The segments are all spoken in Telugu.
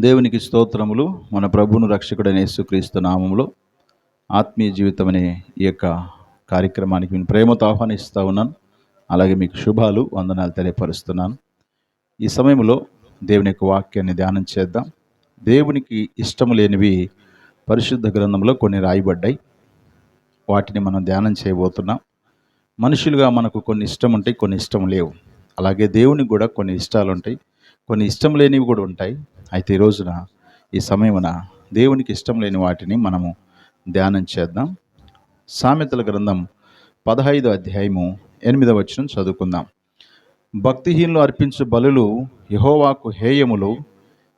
దేవునికి స్తోత్రములు మన ప్రభును రక్షకుడైన యేసుక్రీస్తు నామములో ఆత్మీయ జీవితం అనే ఈ యొక్క కార్యక్రమానికి నేను ప్రేమతో ఆహ్వానిస్తూ ఉన్నాను. అలాగే మీకు శుభాలు వందనాలు తెలియపరుస్తున్నాను. ఈ సమయంలో దేవుని యొక్క వాక్యాన్ని ధ్యానం చేద్దాం. దేవునికి ఇష్టము లేనివి పరిశుద్ధ గ్రంథంలో కొన్ని రాయబడ్డాయి. వాటిని మనం ధ్యానం చేయబోతున్నాం. మనుషులుగా మనకు కొన్ని ఇష్టం ఉంటాయి కొన్ని ఇష్టం లేవు. అలాగే దేవునికి కూడా కొన్ని ఇష్టాలు ఉంటాయి కొన్ని ఇష్టం లేనివి కూడా ఉంటాయి. అయితే ఈ రోజున ఈ సమయమున దేవునికి ఇష్టం లేని వాటిని మనము ధ్యానం చేద్దాం. సామెతల గ్రంథం పదహైదు అధ్యాయము ఎనిమిదవ వచనం చదువుకుందాం. భక్తిహీనులు అర్పించు బలులు యహోవాకు హేయములు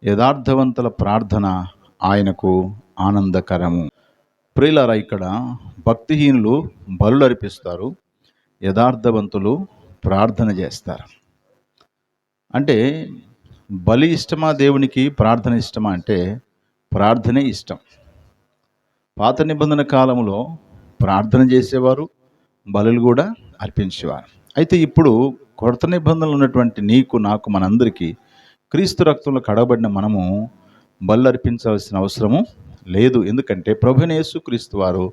యథార్థవంతుల ప్రార్థన ఆయనకు ఆనందకరము. ప్రియులారా ఇక్కడ భక్తిహీనులు బలులు అర్పిస్తారు యథార్థవంతులు ప్రార్థన చేస్తారు. అంటే బలి ఇష్టమా దేవునికి ప్రార్థన ఇష్టమా అంటే ప్రార్థనే ఇష్టం. పాత నిబంధన కాలంలో ప్రార్థన చేసేవారు బలులు కూడా అర్పించేవారు. అయితే ఇప్పుడు కొత్త నిబంధనలు ఉన్నటువంటి నీకు నాకు మనందరికీ క్రీస్తు రక్తంలో కడబడిన మనము బలు అర్పించవలసిన అవసరము లేదు. ఎందుకంటే ప్రభునేసు క్రీస్తు వారు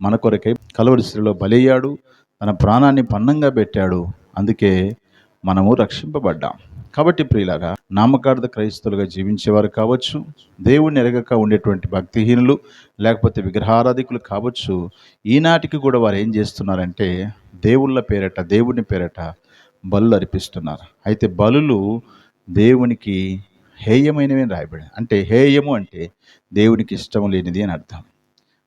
మన కొరకై కలవరిశ్రీలో బలయ్యాడు తన ప్రాణాన్ని పన్నంగా పెట్టాడు. అందుకే మనము రక్షింపబడ్డాం. కాబట్టి ప్రియులాగా నామకార్థ క్రైస్తవులుగా జీవించేవారు కావచ్చు దేవుణ్ణి ఎరగక ఉండేటువంటి భక్తిహీనులు లేకపోతే విగ్రహారాధికులు కావచ్చు ఈనాటికి కూడా వారు ఏం చేస్తున్నారంటే దేవుళ్ళ పేరట దేవుని పేరట బలు అర్పిస్తున్నారు. అయితే బలులు దేవునికి హేయమైనవి అని రాయబడి అంటే హేయము అంటే దేవునికి ఇష్టం లేనిది అని అర్థం.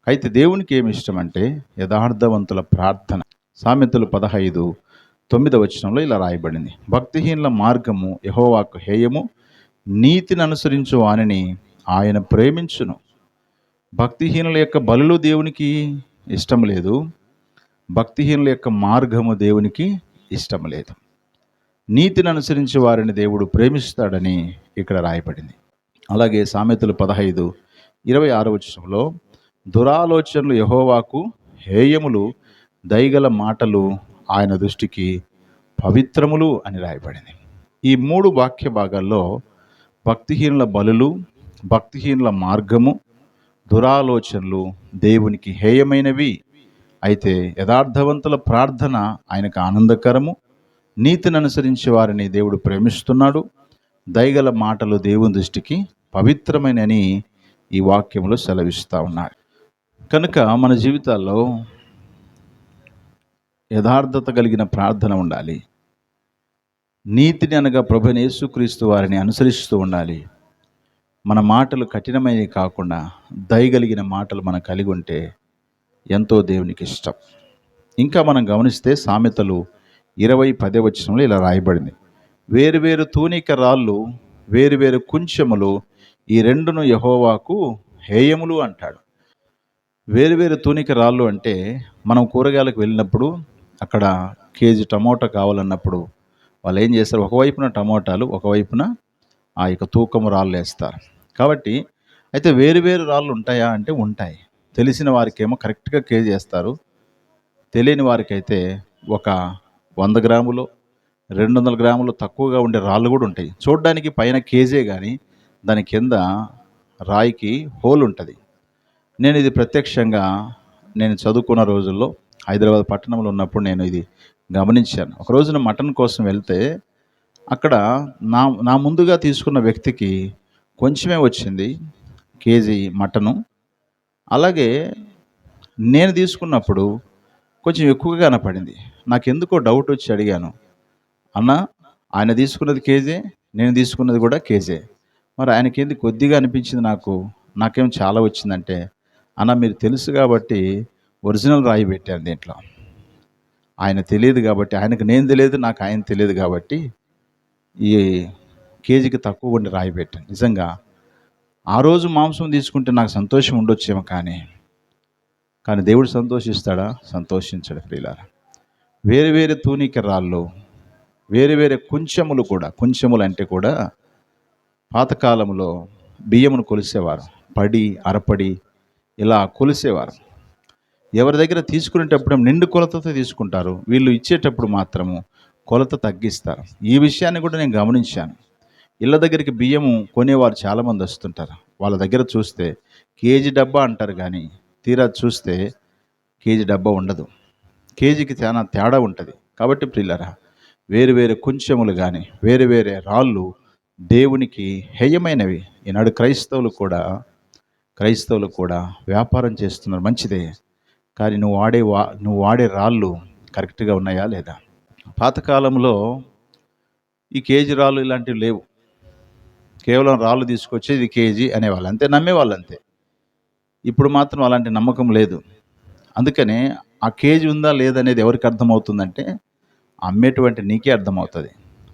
అయితే దేవునికి ఏమి ఇష్టం అంటే యథార్థవంతుల ప్రార్థన. సామెతలు పదహైదు తొమ్మిదవ వచనంలో ఇలా రాయబడింది. భక్తిహీనుల మార్గము యహోవాకు హేయము నీతిని అనుసరించు వానిని ఆయన ప్రేమించును. భక్తిహీనుల యొక్క బలులు దేవునికి ఇష్టం లేదు. భక్తిహీనుల యొక్క మార్గము దేవునికి ఇష్టం లేదు. నీతిని అనుసరించి వారిని దేవుడు ప్రేమిస్తాడని ఇక్కడ రాయబడింది. అలాగే సామెతలు పదహైదు ఇరవై ఆరో వచనంలో దురాలోచనలు యహోవాకు హేయములు దయగల మాటలు ఆయన దృష్టికి పవిత్రములు అని రాయబడింది. ఈ మూడు వాక్య భాగాల్లో భక్తిహీనుల బలులు భక్తిహీనుల మార్గము దురాలోచనలు దేవునికి హేయమైనవి. అయితే యథార్థవంతుల ప్రార్థన ఆయనకు ఆనందకరము. నీతిని అనుసరించి వారిని దేవుడు ప్రేమిస్తున్నాడు. దయగల మాటలు దేవుని దృష్టికి పవిత్రమైనని ఈ వాక్యంలో సెలవిస్తూ ఉన్నారు. కనుక మన జీవితాల్లో యథార్థత కలిగిన ప్రార్థన ఉండాలి. నీతిని అనగా ప్రభుని యేసుక్రీస్తు వారిని అనుసరిస్తూ ఉండాలి. మన మాటలు కఠినమైనవి కాకుండా దయగలిగిన మాటలు మనం కలిగి ఉంటే ఎంతో దేవునికి ఇష్టం. ఇంకా మనం గమనిస్తే సామెతలు ఇరవై పదే వచనంలో ఇలా రాయబడింది. వేరువేరు తూనిక రాళ్ళు వేరువేరు కుంచెములు ఈ రెండును యహోవాకు హేయములు అంటాడు. వేరువేరు తూనిక రాళ్ళు అంటే మనం కూరగాయలకు వెళ్ళినప్పుడు అక్కడ కేజీ టమోటా కావాలన్నప్పుడు వాళ్ళు ఏం చేస్తారు? ఒకవైపున టమోటాలు ఒకవైపున ఆ యొక్క తూకము రాళ్ళు వేస్తారు. కాబట్టి అయితే వేరు వేరు రాళ్ళు ఉంటాయా అంటే ఉంటాయి. తెలిసిన వారికేమో కరెక్ట్గా కేజీ వేస్తారు. తెలియని వారికైతే ఒక వంద గ్రాములు రెండు వందల గ్రాములు తక్కువగా ఉండే రాళ్ళు కూడా ఉంటాయి. చూడడానికి పైన కేజీ కానీ దాని కింద రాయికి హోల్ ఉంటుంది. నేను ఇది ప్రత్యక్షంగా నేను చదువుకున్న రోజుల్లో హైదరాబాద్ పట్టణంలో ఉన్నప్పుడు నేను ఇది గమనించాను. ఒక రోజున మటన్ కోసం వెళ్తే అక్కడ నా నా ముందుగా తీసుకున్న వ్యక్తికి కొంచెమే వచ్చింది కేజీ మటను. అలాగే నేను తీసుకున్నప్పుడు కొంచెం ఎక్కువగా కనపడింది. నాకు ఎందుకో డౌట్ వచ్చి అడిగాను. అన్న ఆయన తీసుకున్నది కేజీ నేను తీసుకున్నది కూడా కేజీ. మరి ఆయనకి ఏంది కొద్దిగా అనిపించింది నాకు? నాకేం చాలా వచ్చిందంటే అన్న మీరు తెలుసు కాబట్టి ఒరిజినల్ రాయి పెట్టాను దీంట్లో. ఆయన తెలియదు కాబట్టి ఆయనకు నేను తెలియదు నాకు ఆయన తెలియదు కాబట్టి ఈ కేజీకి తక్కువ ఉండి రాయి పెట్టాను. నిజంగా ఆ రోజు మాంసం తీసుకుంటే నాకు సంతోషం ఉండొచ్చేమో కానీ కానీ దేవుడు సంతోషిస్తాడా? సంతోషించడు ప్రియులారా. వేరే వేరే తూనిక రాళ్ళు వేరే వేరే కుంచెములు కూడా కుంచెములు అంటే కూడా పాతకాలంలో బియ్యమును కొలిసేవారు. పడి అరపడి ఇలా కొలిసేవారు. ఎవరి దగ్గర తీసుకునేటప్పుడు నిండు కొలతతో తీసుకుంటారు వీళ్ళు ఇచ్చేటప్పుడు మాత్రము కొలత తగ్గిస్తారు. ఈ విషయాన్ని కూడా నేను గమనించాను. ఇళ్ళ దగ్గరికి బియ్యము కొనేవారు చాలామంది వస్తుంటారు. వాళ్ళ దగ్గర చూస్తే కేజీ డబ్బా అంటారు కానీ తీరా చూస్తే కేజీ డబ్బా ఉండదు. కేజీకి చాలా తేడా ఉంటుంది. కాబట్టి ప్రిల్లరా వేరు వేరు కొంచెములు కానీ వేరు వేరే రాళ్ళు దేవునికి హేయమైనవి. ఈనాడు క్రైస్తవులు కూడా క్రైస్తవులు కూడా వ్యాపారం చేస్తున్నారు. మంచిదే. కానీ నువ్వు వాడే వా నువ్వు వాడే రాళ్ళు కరెక్ట్గా ఉన్నాయా లేదా? పాతకాలంలో ఈ కేజీ రాళ్ళు ఇలాంటివి లేవు. కేవలం రాళ్ళు తీసుకొచ్చి ఇది కేజీ అనేవాళ్ళు. అంతే నమ్మేవాళ్ళు అంతే. ఇప్పుడు మాత్రం అలాంటి నమ్మకం లేదు. అందుకనే ఆ కేజీ ఉందా లేదనేది ఎవరికి అర్థమవుతుందంటే అమ్మేటువంటి నీకే అర్థమవుతుంది.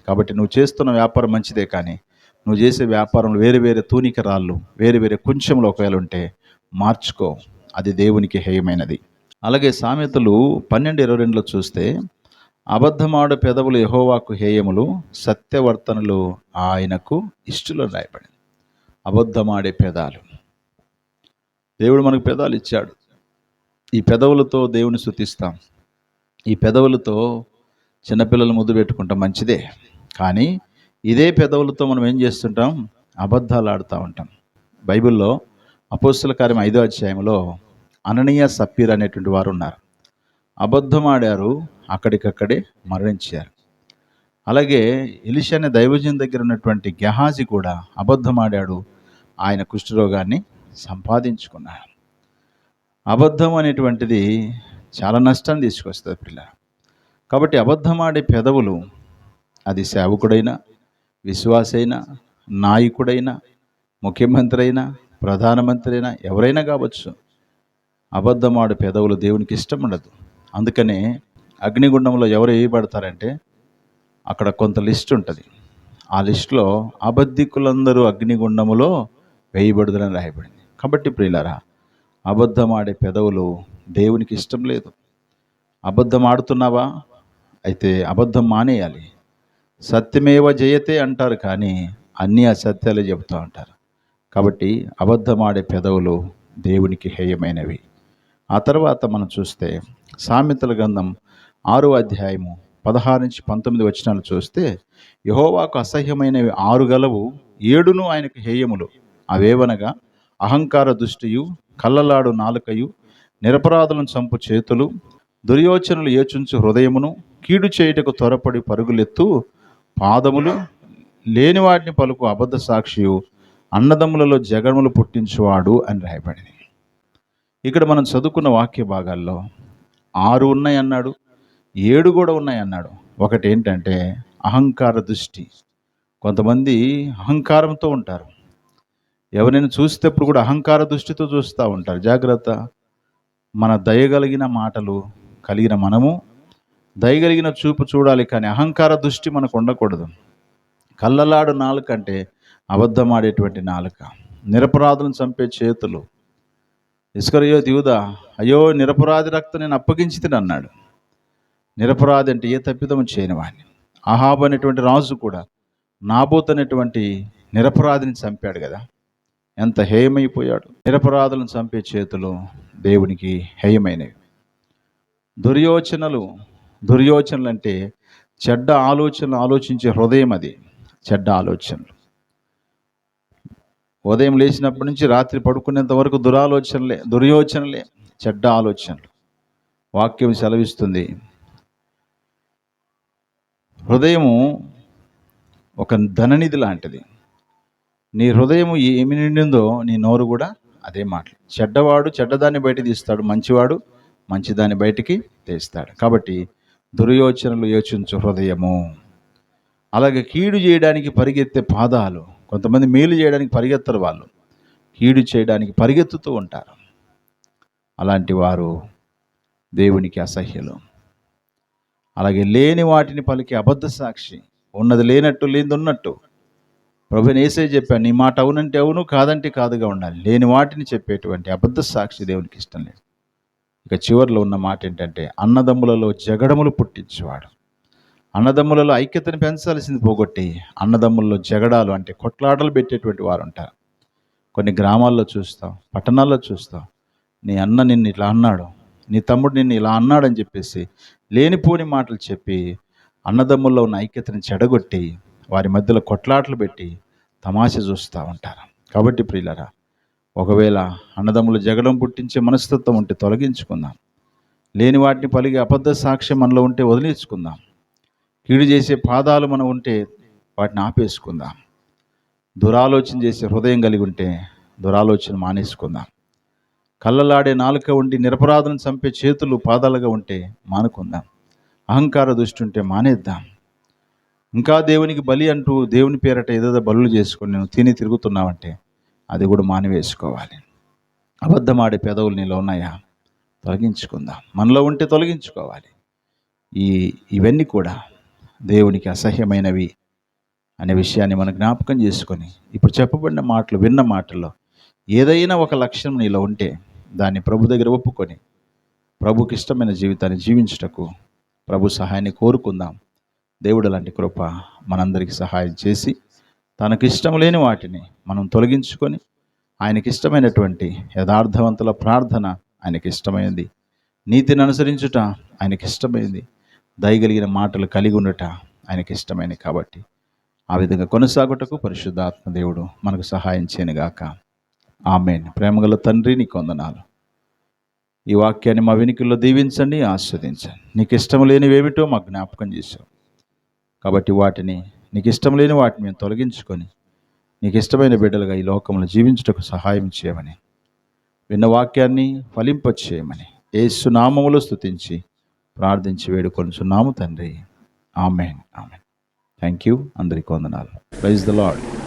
కాబట్టి నువ్వు చేస్తున్న వ్యాపారం మంచిదే కానీ నువ్వు చేసే వ్యాపారంలో వేరే వేరే తూనిక రాళ్ళు వేరే వేరే కొంచెంలో ఒకవేళ ఉంటే మార్చుకో. అది దేవునికి హేయమైనది. అలాగే సామెతలు పన్నెండు ఇరవై రెండులో చూస్తే అబద్ధమాడు పెదవులు యహోవాకు హేయములు సత్యవర్తనలు ఆయనకు ఇష్టలు రాయబడింది. అబద్ధమాడే పెదాలు. దేవుడు మనకు పెదాలు ఇచ్చాడు. ఈ పెదవులతో దేవుని శుతిస్తాం ఈ పెదవులతో చిన్నపిల్లలు ముద్దు పెట్టుకుంటాం మంచిదే. కానీ ఇదే పెదవులతో మనం ఏం చేస్తుంటాం? అబద్ధాలు ఆడుతూ ఉంటాం. బైబిల్లో అపోస్తుల కార్యం ఐదో అధ్యాయంలో అననీయ సప్పీర్ అనేటువంటి వారు ఉన్నారు. అబద్ధం ఆడారు అక్కడికక్కడే మరణించారు. అలాగే ఎలిషా అనే దైవజన్ దగ్గర ఉన్నటువంటి గెహాజీ కూడా అబద్ధమాడాడు. ఆయన కుష్ఠరోగాన్ని సంపాదించుకున్నాడు అబద్ధం అనేటువంటిది చాలా నష్టాన్ని తీసుకొస్తుంది పిల్ల కాబట్టి అబద్ధం ఆడే పెదవులు అది సేవకుడైనా విశ్వాసైనా నాయకుడైనా ముఖ్యమంత్రి అయినా ప్రధానమంత్రి అయినా ఎవరైనా కావచ్చు అబద్ధమాడు పెదవులు దేవునికి ఇష్టం ఉండదు. అందుకనే అగ్నిగుండంలో ఎవరు వేయబడతారంటే అక్కడ కొంత లిస్ట్ ఉంటుంది. ఆ లిస్టులో అబద్ధికులందరూ అగ్నిగుండములో వేయబడుదలని రాయబడింది. కాబట్టి ప్రియులారా అబద్ధం ఆడే పెదవులు దేవునికి ఇష్టం లేదు. అబద్ధం ఆడుతున్నావా అయితే అబద్ధం మానేయాలి. సత్యమేవ జయతే అంటారు కానీ అన్నీ అసత్యాలే చెబుతూ ఉంటారు. కాబట్టి అబద్ధమాడే పెదవులు దేవునికి హేయమైనవి. ఆ తర్వాత మనం చూస్తే సామెతల గ్రంథం ఆరో అధ్యాయము పదహారు నుంచి పంతొమ్మిది వచనాలు చూస్తే యహోవాకు అసహ్యమైనవి ఆరు గలవు ఏడును ఆయనకు హేయములు. అవేవనగా అహంకార దృష్టియు కళ్ళలాడు నాలుకయు నిరపరాధులను చంపు చేతులు దుర్యోచనలు ఏచుంచు హృదయమును కీడు చేయుటకు త్వరపడి పరుగులెత్తు పాదములు లేని వాటిని పలుకు అబద్ధ సాక్షియు అన్నదమ్ములలో జగములు పుట్టించువాడు అని రాయబడింది. ఇక్కడ మనం చదువుకున్న వాక్య భాగాల్లో ఆరు ఉన్నాయి అన్నాడు ఏడు కూడా ఉన్నాయి అన్నాడు ఒకటి ఏంటంటే అహంకార దృష్టి. కొంతమంది అహంకారంతో ఉంటారు. ఎవరైనా చూసేటప్పుడు కూడా అహంకార దృష్టితో చూస్తూ ఉంటారు. జాగ్రత్త. మన దయగలిగిన మాటలు కలిగిన మనము దయగలిగిన చూపు చూడాలి కానీ అహంకార దృష్టి మనకు ఉండకూడదు. కళ్ళలాడు నాలుక అంటే అబద్ధమాడేటువంటి నాలుక. నిరపరాధులను చంపే చేతులు ఇస్కరయో దివుదా అయ్యో నిరపరాధి రక్తం నేను అప్పగించి అన్నాడు. నిరపరాధి అంటే ఏ తప్పిదము చేయని వాడిని అహాబ్ అనేటువంటి రాజు కూడా నాబోత్ అనేటువంటి నిరపరాధిని చంపాడు కదా. ఎంత హేయమైపోయాడు. నిరపరాధులను చంపే చేతులు దేవునికి హేయమైనవి. దుర్యోచనలు దుర్యోచనలు అంటే చెడ్డ ఆలోచనలు ఆలోచించే హృదయం అది. చెడ్డ ఆలోచనలు. ఉదయం లేచినప్పటి నుంచి రాత్రి పడుకునేంత వరకు దురాలోచనలే దుర్యోచనలే చెడ్డ ఆలోచనలు. వాక్యం సెలవిస్తుంది. హృదయము ఒక ధననిధి లాంటిది. నీ హృదయం ఏమి నిండిందో నీ నోరు కూడా అదే మాట. చెడ్డవాడు చెడ్డదాన్ని బయట తీస్తాడు మంచివాడు మంచిదాన్ని బయటికి తీస్తాడు. కాబట్టి దుర్యోచనలు యోచించు హృదయము. అలాగే కీడు చేయడానికి పరిగెత్తే పాదాలు కొంతమంది మేలు చేయడానికి పరిగెత్తరు వాళ్ళు. కీడు చేయడానికి పరిగెత్తుతూ ఉంటారు. అలాంటి వారు దేవునికి అసహ్యులు. అలాగే లేని వాటిని పలికి అబద్ధ సాక్షి ఉన్నది లేనట్టు లేనిది ఉన్నట్టు ప్రభు నేసే చెప్పాను నీ మాట అవునంటే అవును కాదంటే కాదుగా ఉండాలి. లేని వాటిని చెప్పేటువంటి అబద్ధ సాక్షి దేవునికి ఇష్టం లేదు. ఇక చివరిలో ఉన్న మాట ఏంటంటే అన్నదమ్ములలో జగడములు పుట్టించేవాడు. అన్నదమ్ములలో ఐక్యతను పెంచాల్సింది పోగొట్టి అన్నదమ్ముల్లో జగడాలు అంటే కొట్లాటలు పెట్టేటువంటి వారు ఉంటారు కొన్ని గ్రామాల్లో చూస్తాం పట్టణాల్లో చూస్తాం. నీ అన్న నిన్ను ఇట్లా అన్నాడు నీ తమ్ముడు నిన్ను ఇలా అన్నాడని చెప్పేసి లేనిపోని మాటలు చెప్పి అన్నదమ్ముల్లో ఉన్న ఐక్యతను చెడగొట్టి వారి మధ్యలో కొట్లాటలు పెట్టి తమాష చూస్తూ ఉంటారు. కాబట్టి ప్రియులరా ఒకవేళ అన్నదమ్ములు జగడం పుట్టించే మనస్తత్వం ఉంటే తొలగించుకుందాం. లేని వాటిని పలిగే అబద్ధ సాక్ష్యం మనలో ఉంటే వదిలించుకుందాం కీడు చేసే పాదాలు మనం ఉంటే వాటిని ఆపేసుకుందాం. దురాలోచన చేసే హృదయం కలిగి ఉంటే దురాలోచన మానేసుకుందాం. కళ్ళలాడే నాలుక ఉండి నిరపరాధను చంపే చేతులు పాదాలుగా ఉంటే మానుకుందాం. అహంకార దృష్టి ఉంటే మానేద్దాం. ఇంకా దేవునికి బలి అంటూ దేవుని పేరట ఏదేదో బలులు చేసుకొని నేను తిని తిరుగుతున్నావంటే అది కూడా మానివేసుకోవాలి. అబద్ధమాడే పెదవులు నీలో ఉన్నాయా? తొలగించుకుందాం. మనలో ఉంటే తొలగించుకోవాలి. ఈ ఇవన్నీ కూడా దేవునికి అసహ్యమైనవి అనే విషయాన్ని మనం జ్ఞాపకం చేసుకొని ఇప్పుడు చెప్పబడిన మాటలు విన్న మాటల్లో ఏదైనా ఒక లక్షణం నీలో ఉంటే దాన్ని ప్రభు దగ్గర ఒప్పుకొని ప్రభుకి ఇష్టమైన జీవితాన్ని జీవించుటకు ప్రభు సహాయాన్ని కోరుకుందాం. దేవుడు లాంటి కృప మనందరికీ సహాయం చేసి తనకు ఇష్టం లేని వాటిని మనం తొలగించుకొని ఆయనకి ఇష్టమైనటువంటి యథార్థవంతుల ప్రార్థన ఆయనకి ఇష్టమైంది. నీతిని అనుసరించుట ఆయనకి ఇష్టమైంది. దయగలిగిన మాటలు కలిగి ఉండట ఆయనకి ఇష్టమైనవి కాబట్టి. ఆ విధంగా కొనసాగుటకు పరిశుద్ధాత్మ దేవుడు మనకు సహాయం చేయనుగాక ఆమెన్. ప్రేమగల తండ్రి నీకు వందనాలు. ఈ వాక్యాన్ని మా వెనుకల్లో దీవించండి ఆస్వాదించండి. నీకు ఇష్టం లేనివేమిటో మాకు జ్ఞాపకం చేశావు. కాబట్టి వాటిని నీకు ఇష్టం లేని వాటిని మేము తొలగించుకొని నీకు ఇష్టమైన బిడ్డలుగా ఈ లోకంలో జీవించుటకు సహాయం చేయమని విన్న వాక్యాన్ని ఫలింపచేయమని ఏసు నామములో స్థుతించి ప్రార్థించి వేడుకొనిచున్నాము తండ్రి. ఆమెన్. ఆమెన్. థ్యాంక్ యూ అందరికి వందనాలు. Praise the lord